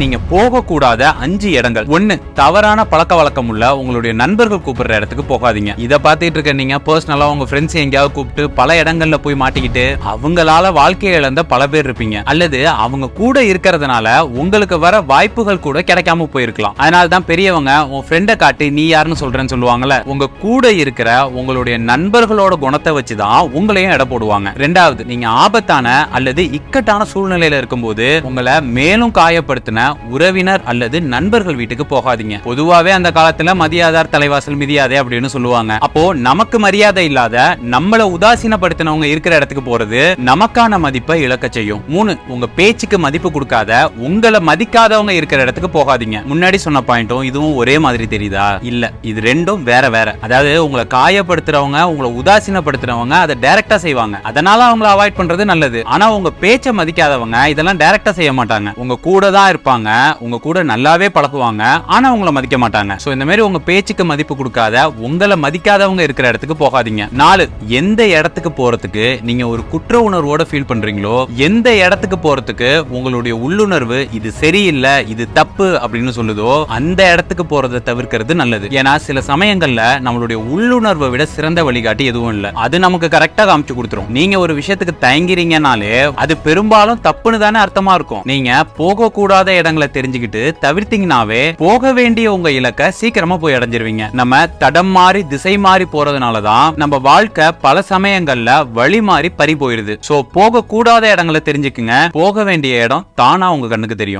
நீங்க போகக்கூடாத அஞ்சு இடங்கள். ஒண்ணு தவறான பழக்க வழக்கம் உள்ள உங்களுடைய நண்பர்கள் கூப்பிடுற இடத்துக்கு போகாதீங்க. இதை பார்த்துட்டு இருக்க நீங்க பர்சனலா உங்க ஃப்ரெண்ட்ஸ் எங்கேயாவது கூப்பிட்டு பல இடங்கள்ல போய் மாட்டிக்கிட்டு அவங்களால வாழ்க்கையை இழந்த பல பேர் இருப்பீங்க. அல்லது அவங்க கூட இருக்கிறதுனால உங்களுக்கு வர வாய்ப்புகள் கூட கிடைக்காம போயிருக்கலாம். அதனால தான் பெரியவங்க உன் ஃப்ரெண்டை காட்டி நீ யாருன்னு சொல்றேன்னு சொல்லுவாங்கல்ல உங்க கூட இருக்கிற உங்களுடைய நண்பர்களோட குணத்தை வச்சு தான் உங்களையும் எடை போடுவாங்க. ரெண்டாவது நீங்க ஆபத்தான அல்லது இக்கட்டான சூழ்நிலையில இருக்கும்போது உங்களை மேலும் காயப்படுத்தின உறவினர் அல்லது நண்பர்கள் வீட்டுக்கு போகாதீங்க. பொதுவாவே அந்த காலத்துல மதியாதார் தலைவாசல் மிதியாதே அப்படின்னு சொல்லுவாங்க. அப்போ நமக்கு மரியாதை இல்லாத நம்மள உதாசீனப்படுத்தினவங்க இருக்கிற இடத்துக்கு போறது நமக்கான மதிப்பை இழக்க செய்யும். மூணு உங்க பேச்சுக்கு மதிப்பு கொடுக்காத உங்களை மதிக்காதவங்க இருக்கிற இடத்துக்கு போகாதீங்க. முன்னாடி சொன்ன பாயிண்ட்டும் இதுவும் ஒரே மாதிரி தெரியுதா? இல்ல இது ரெண்டும் வேற வேற. அதாவது உங்களை காயப்படுத்துறவங்க உங்களை உதாசீனப்படுத்துறவங்க அதை டைரக்டா செய்வாங்க. அதனால அவங்கள அவாய்ட் பண்றது நல்லது. ஆனா உங்க பேச்சை மதிக்காதவங்க இதெல்லாம் டைரக்டா செய்ய மாட்டாங்க. உங்க கூட தான் இருப்பாங்க. உங்க கூட நல்லாவே பழகுவாங்க ஆனா உங்களை மதிக்க மாட்டாங்க. ஸோ இந்த மாதிரி உங்க பேச்சுக்கு மதிப்பு கொடுக்காத உங்களை மதிக்காதவங்க இருக்கிற இடத்துக்கு போகாதீங்க. நாலு எந்த இடத்துக்கு போறதுக்கு நீங்க ஒரு குற்ற உணர்வோட ஃபீல் பண்றீங்களோ எந்த இடத்துக்கு போறதுக்கு உங்களுடைய உள்ளுணர்வு இது சரியில்லை இது தப்பு அப்படின்னு சொல்லுதோ அந்த இடத்துக்கு போறதை தவிர்க்கிறது நல்லது. ஏன்னா சில சமயங்கள்ல நம்மளுடைய உள்ளுணர்வை விட சிறந்த வழிகாட்டி எதுவும் இல்ல. அது நமக்கு கரெக்டா காமிச்சு கொடுத்துரும். நீங்க ஒரு விஷயத்துக்கு தயங்கிறீங்கனாலே அது பெரும்பாலும் தப்புன்னு தானே அர்த்தமா இருக்கும். நீங்க போக கூடாத இடங்களை தெரிஞ்சுக்கிட்டு தவிர்த்தீங்கனாவே போக வேண்டிய உங்க இலக்க சீக்கிரமா போய் அடைஞ்சிருவீங்க. நம்ம தடம் மாறி திசை மாறி போறதுனாலதான் நம்ம வாழ்க்கை பல சமயங்கள்ல வழி மாறி பறி போயிருது. சோ போக கூடாத இடங்களை தெரிஞ்சுக்குங்க. போக வேண்டிய இடம் தானா உங்க கண்ணுக்கு தெரியும்.